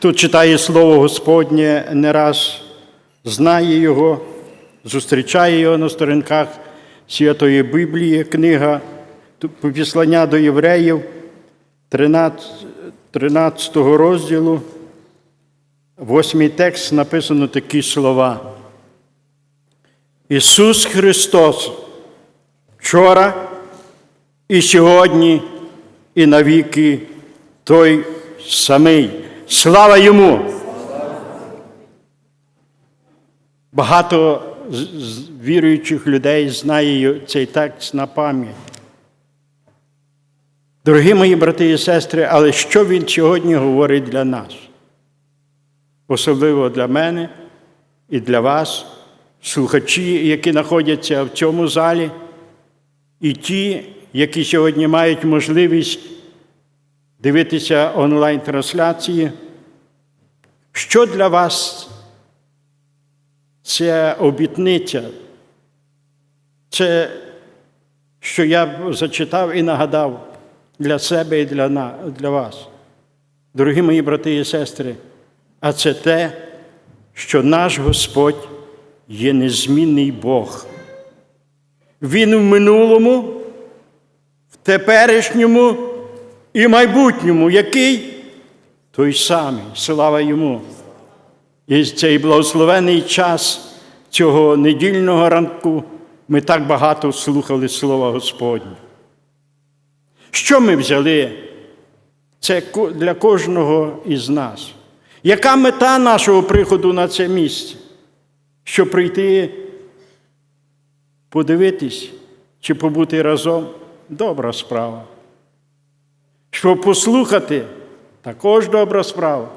Хто читає Слово Господнє не раз знає його, зустрічає його на сторінках Святої Біблії, книга Послання до євреїв 13, 13 розділу, восьмий текст написано такі слова. Ісус Христос вчора і сьогодні, і навіки той самий. Слава йому! Багато віруючих людей знає цей текст на пам'ять. Дорогі мої брати і сестри, але що він сьогодні говорить для нас? Особливо для мене і для вас, слухачі, які знаходяться в цьому залі, і ті, які сьогодні мають можливість дивитися онлайн-трансляції. Що для вас це обітниця? Це, що я зачитав і нагадав для себе і для, для вас. Дорогі мої брати і сестри, а це те, що наш Господь є незмінний Бог. Він в минулому, в теперішньому і майбутньому, який той самий, слава йому. І цей благословений час цього недільного ранку ми так багато слухали Слова Господнє. Що ми взяли? Це для кожного із нас. Яка мета нашого приходу на це місце? Щоб прийти, подивитись чи побути разом добра справа. Щоб послухати, також добра справа.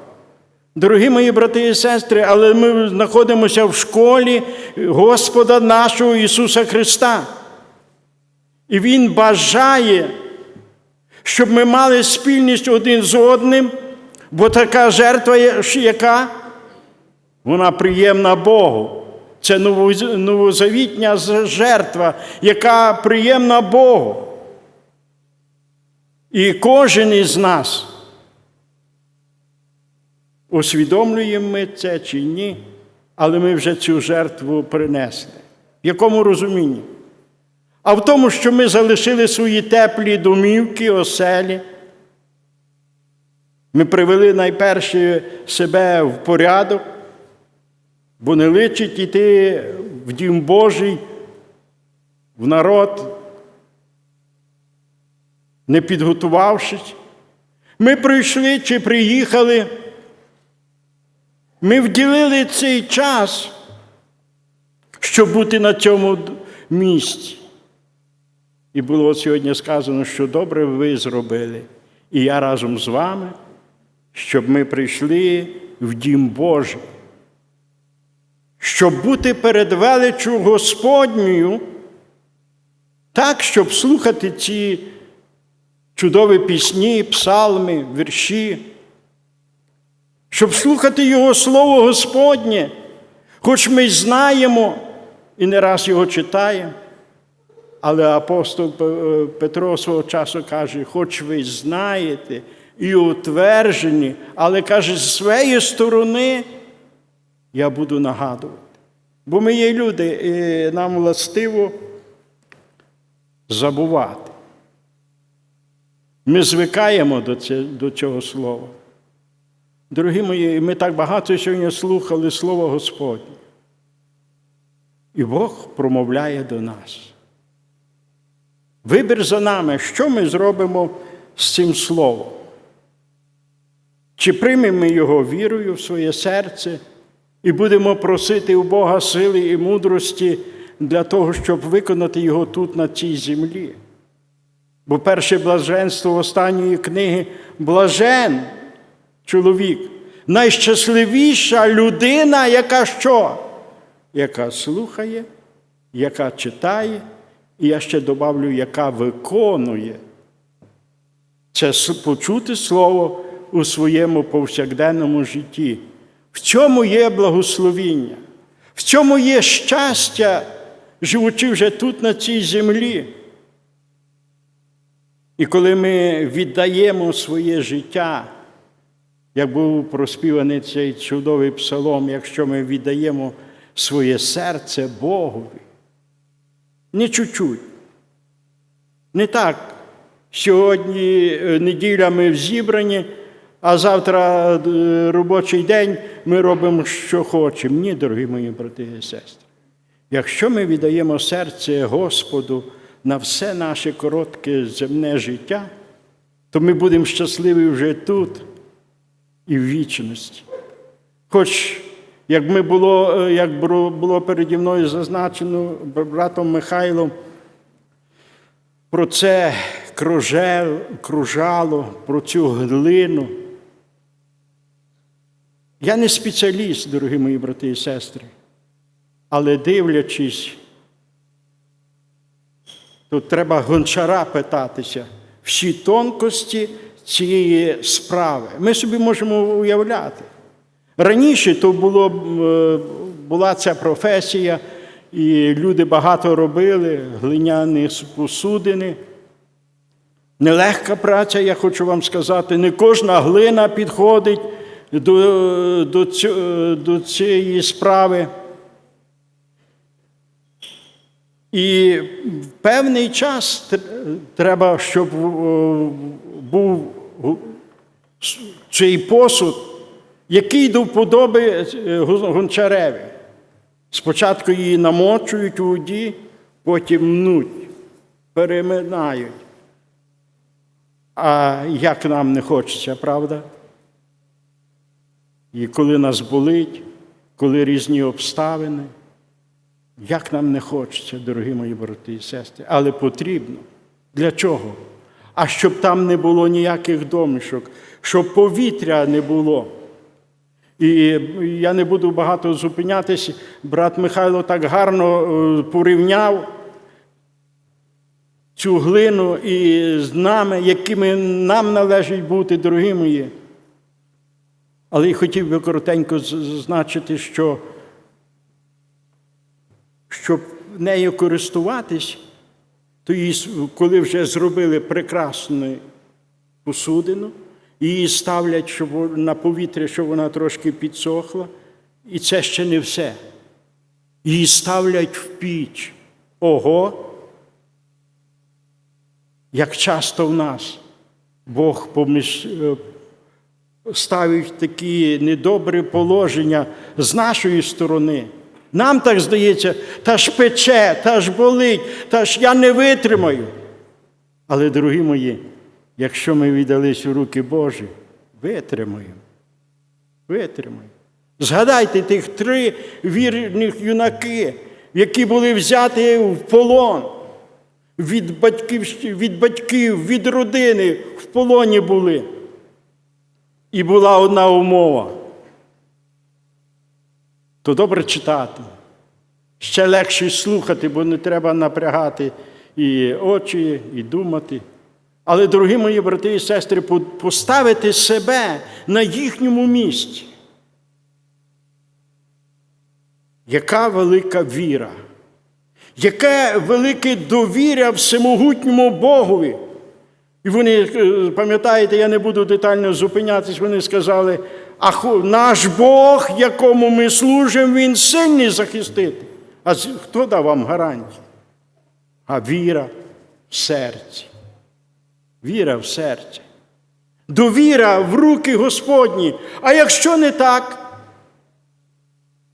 Дорогі мої брати і сестри, але ми знаходимося в школі Господа нашого Ісуса Христа. І Він бажає, щоб ми мали спільність один з одним, бо така жертва, яка вона приємна Богу. Це новозавітня жертва, яка приємна Богу. І кожен із нас, усвідомлюємо ми це чи ні, але ми вже цю жертву принесли. В якому розумінні? А в тому, що ми залишили свої теплі домівки, оселі. Ми привели найперше себе в порядок, бо не личить іти в дім Божий, в народ, не підготувавшись. Ми прийшли чи приїхали. Ми вділили цей час, щоб бути на цьому місці. І було сьогодні сказано, що добре ви зробили. І я разом з вами, щоб ми прийшли в дім Божий. Щоб бути перед величю Господньою, так, щоб слухати ці чудові пісні, псалми, вірші, щоб слухати Його Слово Господнє, хоч ми знаємо і не раз його читаємо. Але апостол Петро свого часу каже, хоч ви знаєте і утверджені, але каже, з своєї сторони я буду нагадувати. Бо ми є люди, і нам властиво забувати. Ми звикаємо до, до цього слова. Дорогі мої, ми так багато сьогодні слухали Слово Господнє. І Бог промовляє до нас. Вибір за нами, що ми зробимо з цим словом. Чи приймемо ми його вірою в своє серце і будемо просити у Бога сили і мудрості для того, щоб виконати його тут, на цій землі. Бо перше блаженство останньої книги блажен чоловік, найщасливіша людина, яка що? Яка слухає, яка читає, і я ще добавлю, яка виконує. Це почути слово у своєму повсякденному житті. В цьому є благословіння, в цьому є щастя, живучи вже тут, на цій землі. І коли ми віддаємо своє життя як був проспіваний цей чудовий псалом, якщо ми віддаємо своє серце Богові. Не чуть-чуть. Не так. Сьогодні е, неділя ми в зібранні, а завтра е, робочий день ми робимо, що хочемо. Ні, дорогі мої брати і сестри. Якщо ми віддаємо серце Господу на все наше коротке земне життя, то ми будемо щасливі вже тут і в вічності. Хоч, як ми було, е, як було переді мною зазначено братом Михайлом, про це кружало, про цю глину. Я не спеціаліст, дорогі мої брати і сестри, але дивлячись, тут треба гончара питатися всі тонкості цієї справи. Ми собі можемо уявляти. Раніше то було, е, була ця професія, і люди багато робили, глиняні посудини. Нелегка праця, я хочу вам сказати, не кожна глина підходить до, до, цю- до цієї справи. І певний час треба, щоб е, був цей посуд, який до вподоби е, гончареві. Спочатку її намочують у воді, потім мнуть, переминають. А як нам не хочеться, правда? І коли нас болить, коли різні обставини, як нам не хочеться, дорогі мої брати і сестри, але потрібно. Для чого? А щоб там не було ніяких домішок, щоб повітря не було. І я не буду багато зупинятись. Брат Михайло так гарно е, порівняв цю глину і з нами, якими нам належить бути, дорогі мої. Але я хотів би коротенько зазначити, що щоб нею користуватись, то її, коли вже зробили прекрасну посудину, її ставлять щоб на повітря, щоб вона трошки підсохла. І це ще не все. Її ставлять в піч. Ого! Як часто в нас Бог поміж, е, ставить такі недобрі положення з нашої сторони. Нам так здається, та ж пече, та ж болить, та ж я не витримаю. Але, дорогі мої, якщо ми віддались у руки Божі, витримаємо. Витримаємо. Згадайте тих три вірних юнаки, які були взяті в полон від батьків, від батьків, від родини в полоні були. І була одна умова. То добре читати. Ще легше слухати, бо не треба напрягати і очі, і думати. Але, дорогі мої брати і сестри, поставити себе на їхньому місці. Яка велика віра, яке велике довіря всемогутньому Богові. І вони, е, пам'ятаєте, я не буду детально зупинятись, вони сказали, а наш Бог, якому ми служимо, Він сильний захистити. А хто дав вам гарантії? А віра в серці. Віра в серці. Довіра в руки Господні. А якщо не так,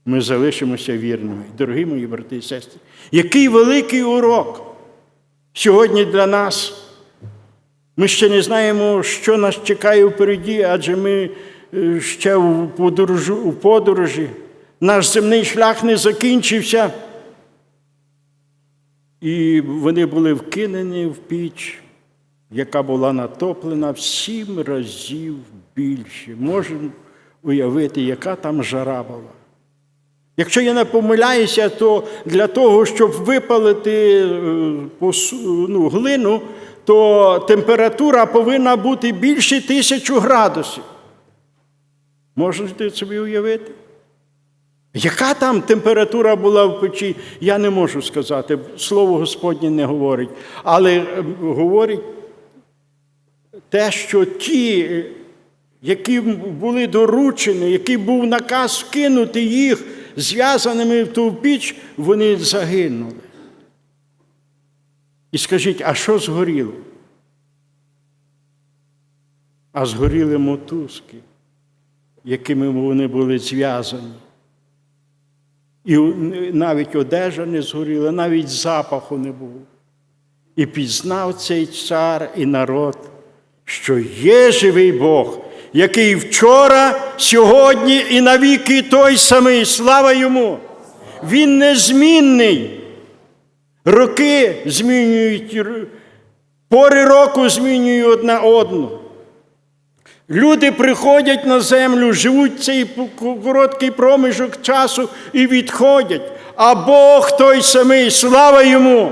ми залишимося вірними. Дорогі мої брати і сестри, який великий урок сьогодні для нас. Ми ще не знаємо, що нас чекає впереді, адже ми ще в подорожі, у подорожі. Наш земний шлях не закінчився. І вони були вкинені в піч, яка була натоплена в сім разів більше. Можемо уявити, яка там жара була. Якщо я не помиляюся, то для того, щоб випалити е, ну, глину, то температура повинна бути більше тисячу градусів. Можете собі уявити? Яка там температура була в печі, я не можу сказати. Слово Господнє не говорить. Але е, говорить те, що ті які були доручені, який був наказ кинути їх зв'язаними в ту піч, вони загинули. І скажіть, а що згоріло? А згоріли мотузки, якими вони були зв'язані. І навіть одежа не згоріла, навіть запаху не було. І пізнав цей цар і народ, що є живий Бог, який вчора, сьогодні і навіки той самий. Слава йому! Він незмінний. Роки змінюють, пори року змінюють одна одну. Люди приходять на землю, живуть цей короткий проміжок часу і відходять. А Бог той самий, слава йому!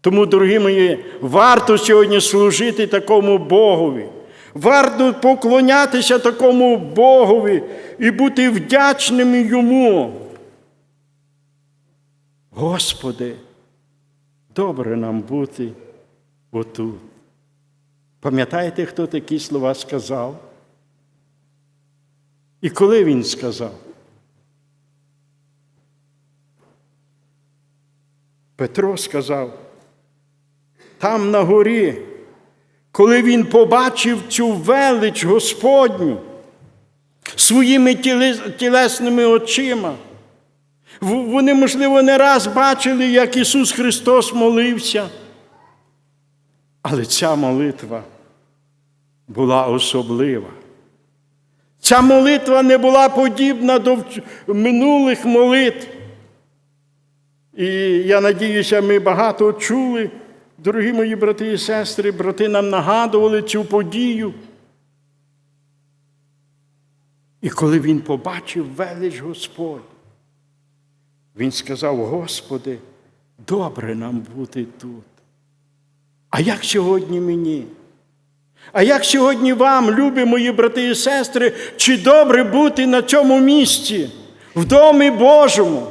Тому, дорогі мої, варто сьогодні служити такому Богові. Варто поклонятися такому Богові і бути вдячними Йому. Господи, добре нам бути отут. Пам'ятаєте, хто такі слова сказав? І коли він сказав? Петро сказав, там на горі, коли він побачив цю велич Господню своїми тілесними очима, вони, можливо, не раз бачили, як Ісус Христос молився. Але ця молитва була особлива. Ця молитва не була подібна до минулих молитв. І я надіюся, ми багато чули, дорогі мої брати і сестри, брати нам нагадували цю подію. І коли він побачив велич Господь, він сказав: Господи, добре нам бути тут. А як сьогодні мені? А як сьогодні вам, любі мої брати і сестри, чи добре бути на цьому місці, в домі Божому?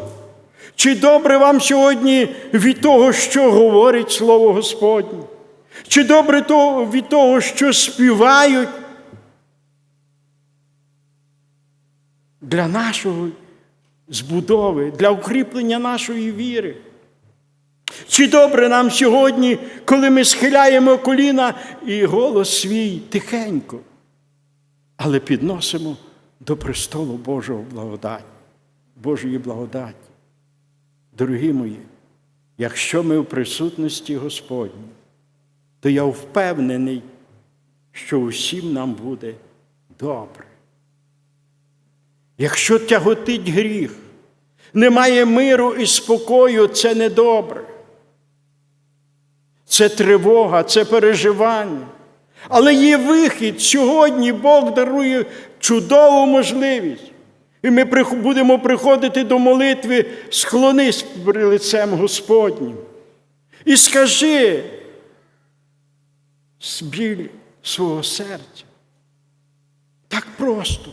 Чи добре вам сьогодні від того, що говорить Слово Господнє? Чи добре від того, що співають? Для нашої збудови, для укріплення нашої віри. Чи добре нам сьогодні, коли ми схиляємо коліна і голос свій тихенько, але підносимо до престолу Божого благодаті, Божої благодаті. Дорогі мої, якщо ми в присутності Господній, то я впевнений, що усім нам буде добре. Якщо тяготить гріх, немає миру і спокою, це недобре. Це тривога, це переживання. Але є вихід. Сьогодні Бог дарує чудову можливість. І ми будемо приходити до молитви, склонись при лицем Господнім. І скажи біль свого серця. Так просто.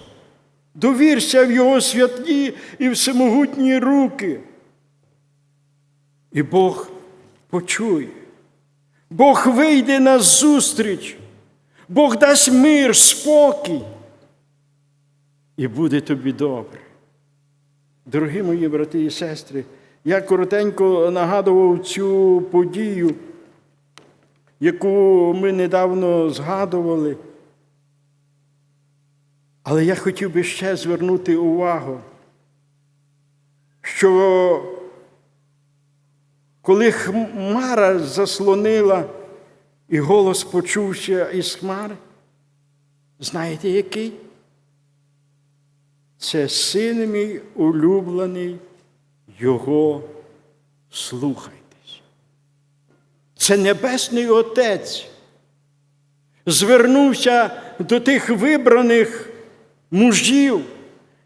Довірся в Його святі і всемогутні руки. І Бог почує. Бог вийде на зустріч, Бог дасть мир, спокій. І буде тобі добре. Дорогі мої брати і сестри, я коротенько нагадував цю подію, яку ми недавно згадували. Але я хотів би ще звернути увагу, що коли хмара заслонила і голос почувся із хмари, знаєте який? Це син мій улюблений, його слухайтесь. Це Небесний Отець звернувся до тих вибраних мужів,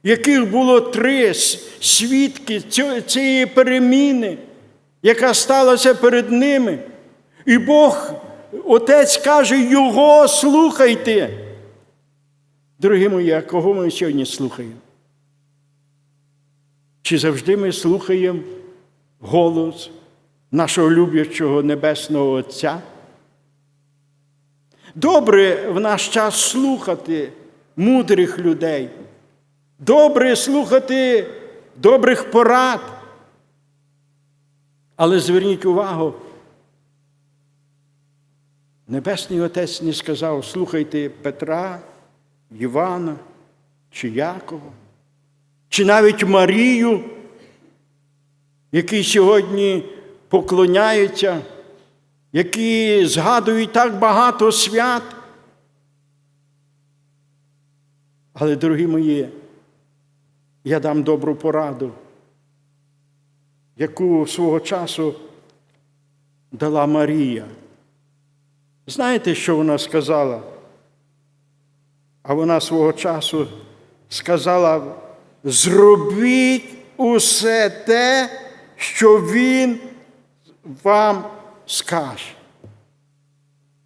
яких було три свідки цієї переміни, яка сталася перед ними. І Бог, Отець каже, Його слухайте. Дорогі мої, а кого ми сьогодні слухаємо? Чи завжди ми слухаємо голос нашого люблячого Небесного Отця? Добре в наш час слухати мудрих людей. Добре слухати добрих порад. Але зверніть увагу, Небесний Отець не сказав, слухайте Петра, Івана чи Якова, чи навіть Марію, які сьогодні поклоняються, які згадують так багато свят. Але, дорогі мої, я дам добру пораду, яку свого часу дала Марія. Знаєте, що вона сказала? А вона свого часу сказала: зробіть усе те, що він вам скаже.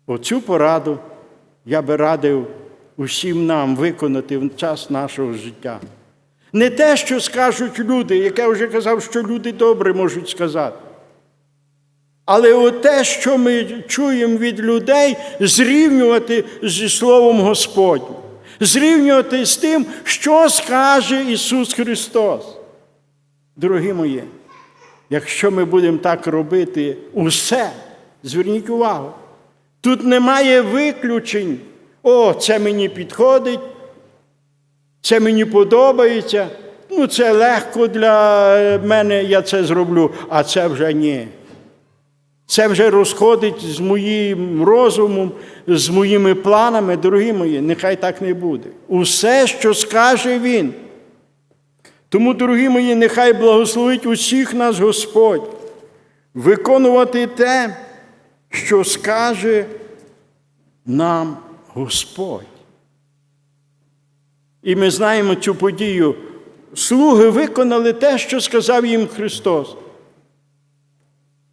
Оцю пораду я би радив усім нам виконати в час нашого життя. Не те, що скажуть люди, як я вже казав, що люди добре можуть сказати. Але те, що ми чуємо від людей, зрівнювати зі Словом Господнім, зрівнювати з тим, що скаже Ісус Христос. Дорогі мої, якщо ми будемо так робити усе, зверніть увагу, тут немає виключень. О, це мені підходить, це мені подобається. Ну, це легко для мене, я це зроблю, а це вже ні. Це вже розходить з моїм розумом, з моїми планами, дорогі мої, нехай так не буде. Усе, що скаже Він. Тому, дорогі мої, нехай благословить усіх нас Господь, виконувати те, що скаже нам Господь. І ми знаємо цю подію. Слуги виконали те, що сказав їм Христос.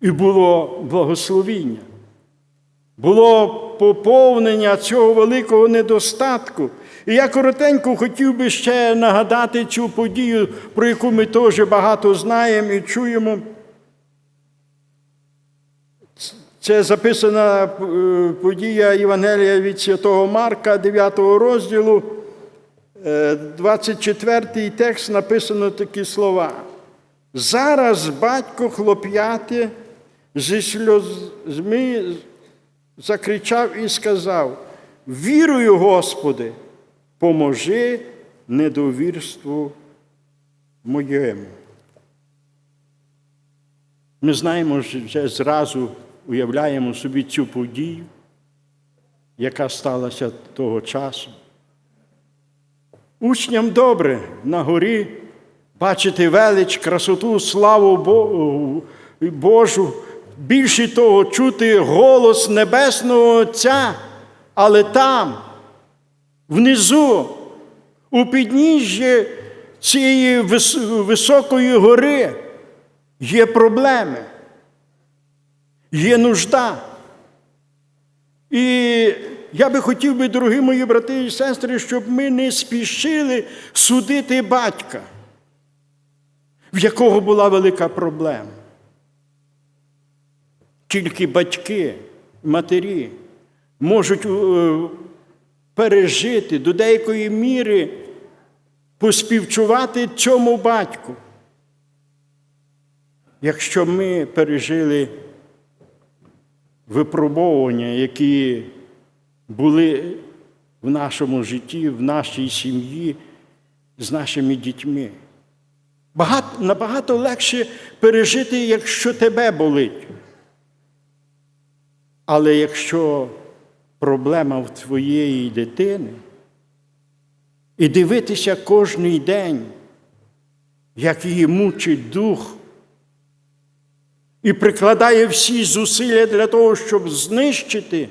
І було благословіння, було поповнення цього великого недостатку. І я коротенько хотів би ще нагадати цю подію, про яку ми теж багато знаємо і чуємо. Це записана е, подія Євангелія від Святого Марка, 9 розділу, 24 текст написано такі слова. Зараз батько хлоп'яти зі сльозми закричав і сказав: Вірую, Господи, поможи недовірству моєму. Ми знаємо, вже зразу уявляємо собі цю подію, яка сталася того часу. Учням добре. На горі бачити велич, красоту, славу Божу, більше того, чути голос Небесного Отця, але там, внизу, у підніжжі цієї високої гори є проблеми, є нужда. І я би хотів би, дорогі мої брати і сестри, щоб ми не спішили судити батька, в якого була велика проблема. Тільки батьки, матері можуть е, пережити до деякої міри поспівчувати цьому батьку. Якщо ми пережили випробовування, які були в нашому житті, в нашій сім'ї з нашими дітьми. Багато, Набагато легше пережити, якщо тебе болить. Але якщо проблема в твоєї дитини, і дивитися кожний день, як її мучить дух, і прикладає всі зусилля для того, щоб знищити,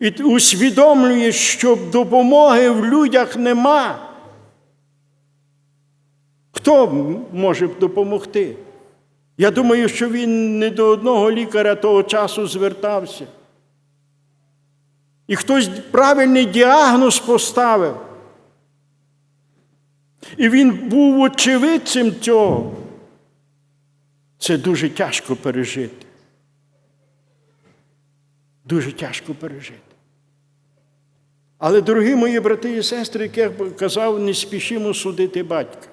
і усвідомлює, що допомоги в людях нема. Хто може допомогти? Я думаю, що він не до одного лікаря того часу звертався. І хтось правильний діагноз поставив. І він був очевидцем цього. Це дуже тяжко пережити. Дуже тяжко пережити. Але, дорогі мої брати і сестри, як я казав, не спішимо судити батька.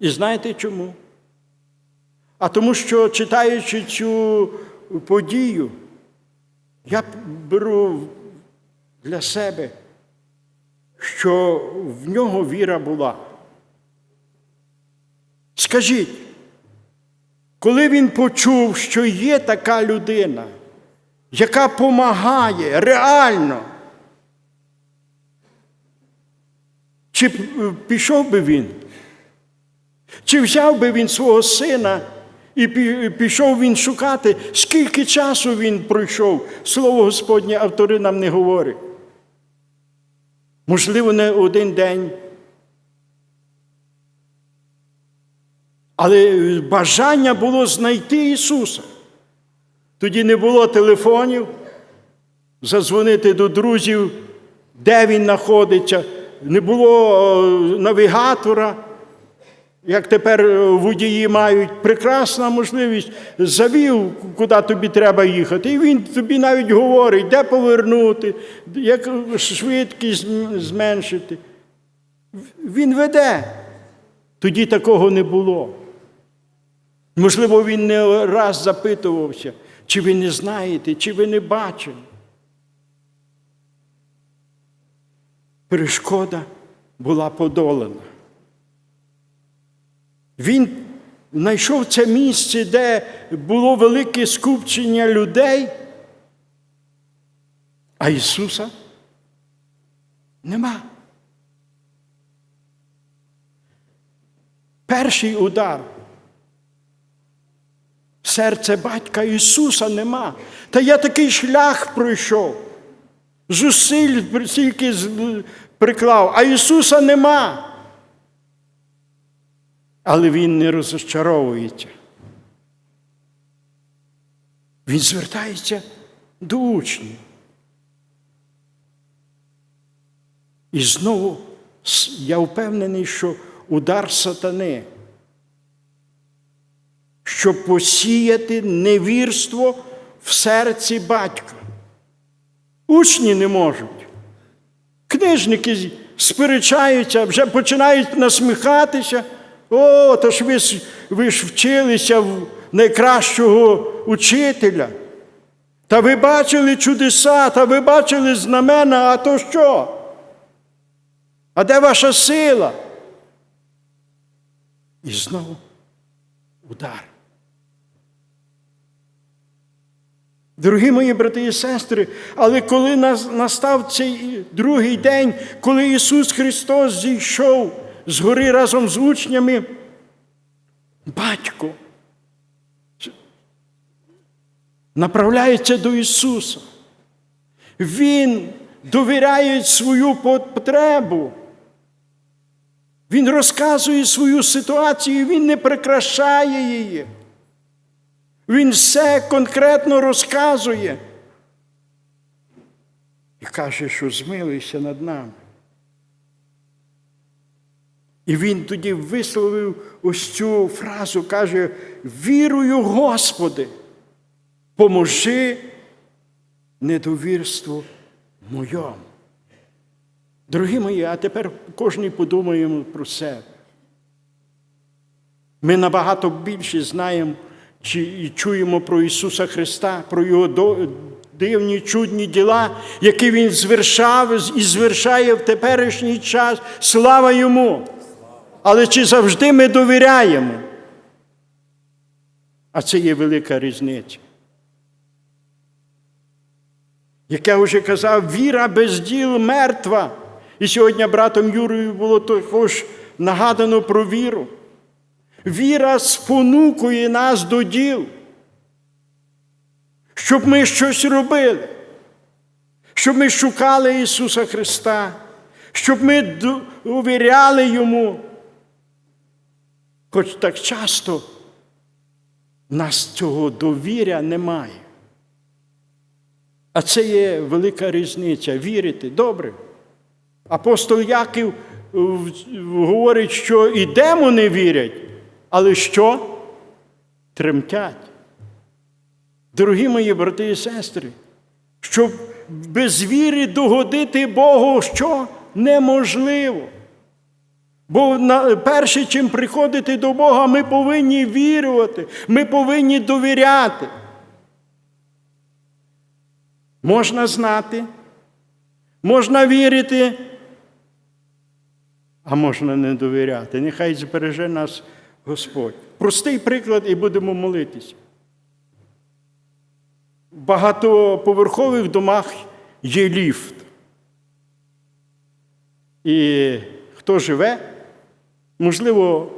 І знаєте чому? А тому, що читаючи цю подію, я беру для себе, що в нього віра була. Скажіть, коли він почув, що є така людина, яка помагає реально, чи пішов би він? Чи взяв би він свого сина і пішов він шукати, скільки часу він пройшов? Слово Господнє автори нам не говорять. Можливо, не один день. Але бажання було знайти Ісуса. Тоді не було телефонів, задзвонити до друзів, де Він знаходиться, не було е, навігатора. Як тепер е, водії мають прекрасна можливість, завів, куди тобі треба їхати, і він тобі навіть говорить, де повернути, як швидкість зменшити. Він веде. Тоді такого не було. Можливо, він не раз запитувався, чи ви не знаєте, чи ви не бачили. Перешкода була подолана. Він знайшов це місце, де було велике скупчення людей, а Ісуса нема. Перший удар. Серце батька Ісуса нема. Та я такий шлях пройшов. Зусиль стільки приклав, а Ісуса нема. Але Він не розчаровується. Він звертається до учнів. І знову я впевнений, що удар сатани, щоб посіяти невірство в серці батька. Учні не можуть. Книжники сперечаються, вже починають насміхатися. О, то ж ви, ви ж вчилися в найкращого учителя. Та ви бачили чудеса, та ви бачили знамена, а то що? А де ваша сила? І знову удар. Дорогі мої брати і сестри, але коли настав цей другий день, коли Ісус Христос зійшов з гори разом з учнями, батько направляється до Ісуса. Він довіряє свою потребу. Він розказує свою ситуацію, він не прикрашає її. Він все конкретно розказує. І каже, що змилуйся над нами. І він тоді висловив ось цю фразу, каже: вірую, Господи, поможи недовірству моєму. Дорогі мої, а тепер кожен подумаємо про себе. Ми набагато більше знаємо і чуємо про Ісуса Христа, про Його дивні, чудні діла, які Він звершав і звершає в теперішній час. Слава Йому! Але чи завжди ми довіряємо? А це є велика різниця. Як я вже казав, віра без діл мертва. І сьогодні братом Юрою було також нагадано про віру. Віра спонукує нас до діл, щоб ми щось робили, щоб ми шукали Ісуса Христа, щоб ми довіряли Йому. Хоч так часто в нас цього довіря немає. А це є велика різниця. Вірити добре. Апостол Яків е, говорить, що і демони вірять, але що? Тремтять. Дорогі мої брати і сестри, щоб без віри догодити Богу що неможливо. Бо перше, чим приходити до Бога, ми повинні вірувати, ми повинні довіряти. Можна знати, можна вірити, а можна не довіряти. Нехай збереже нас Господь. Простий приклад, і будемо молитися. В багатоповерхових домах є ліфт. І хто живе, можливо,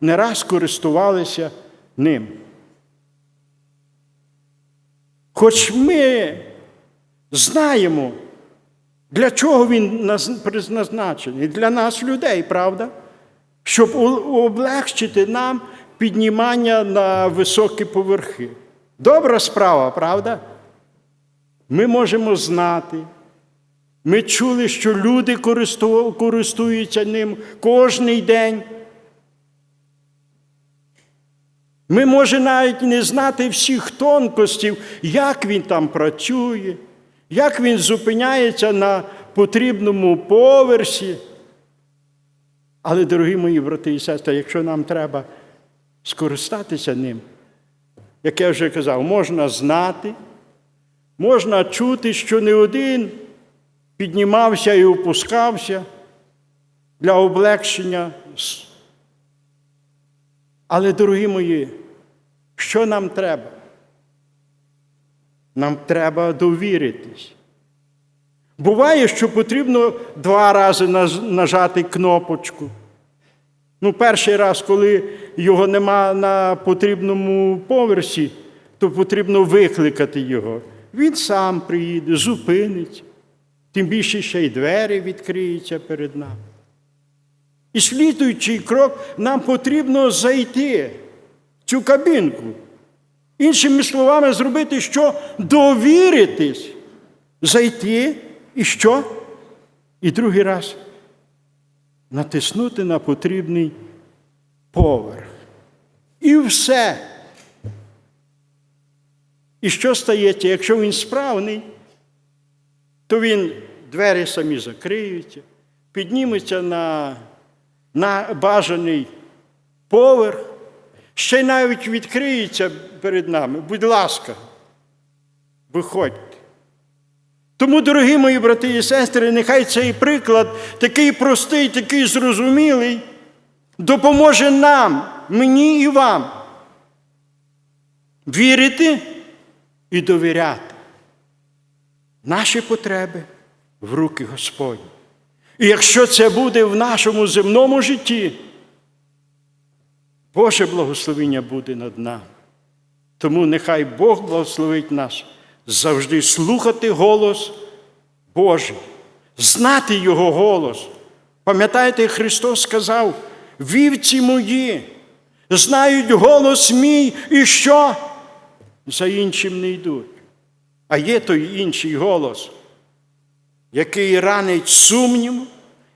не раз користувалися ним. Хоч ми знаємо, для чого він призначений, для нас, людей, правда? Щоб облегчити нам піднімання на високі поверхи. Добра справа, правда? Ми можемо знати. Ми чули, що люди користуються ним кожний день. Ми може навіть не знати всіх тонкостів, як він там працює, як він зупиняється на потрібному поверсі. Але, дорогі мої брати і сестри, якщо нам треба скористатися ним, як я вже казав, можна знати, можна чути, що не один піднімався і опускався для облегшення. Але, дорогі мої, що нам треба? Нам треба довіритись. Буває, що потрібно два рази нажати кнопочку. Ну, перший раз, коли його нема на потрібному поверсі, то потрібно викликати його. Він сам приїде, зупинить, тим більше ще й двері відкриються перед нами. І слідуючий крок, нам потрібно зайти в цю кабінку. Іншими словами, зробити що? Довіритись, зайти і що? І другий раз натиснути на потрібний поверх. І все. І що стається? Якщо він справний, то він двері самі закриються, підніметься на, на бажаний поверх, ще й навіть відкриється перед нами. Будь ласка, виходьте. Тому, дорогі мої брати і сестри, нехай цей приклад, такий простий, такий зрозумілий, допоможе нам, мені і вам вірити і довіряти наші потреби в руки Господні. І якщо це буде в нашому земному житті, Боже благословення буде над нами. Тому нехай Бог благословить нас завжди слухати голос Божий, знати Його голос. Пам'ятаєте, Христос сказав: вівці мої знають голос мій і що? За іншим не йдуть. А є той інший голос, який ранить сумнів,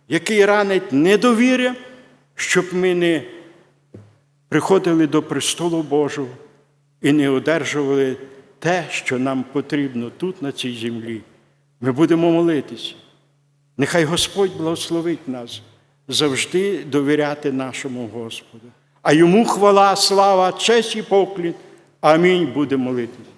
який ранить недовір'я, щоб ми не приходили до престолу Божого і не одержували те, що нам потрібно тут, на цій землі. Ми будемо молитися. Нехай Господь благословить нас завжди довіряти нашому Господу. А йому хвала, слава, честь і поклін. Амінь. Будемо молитися.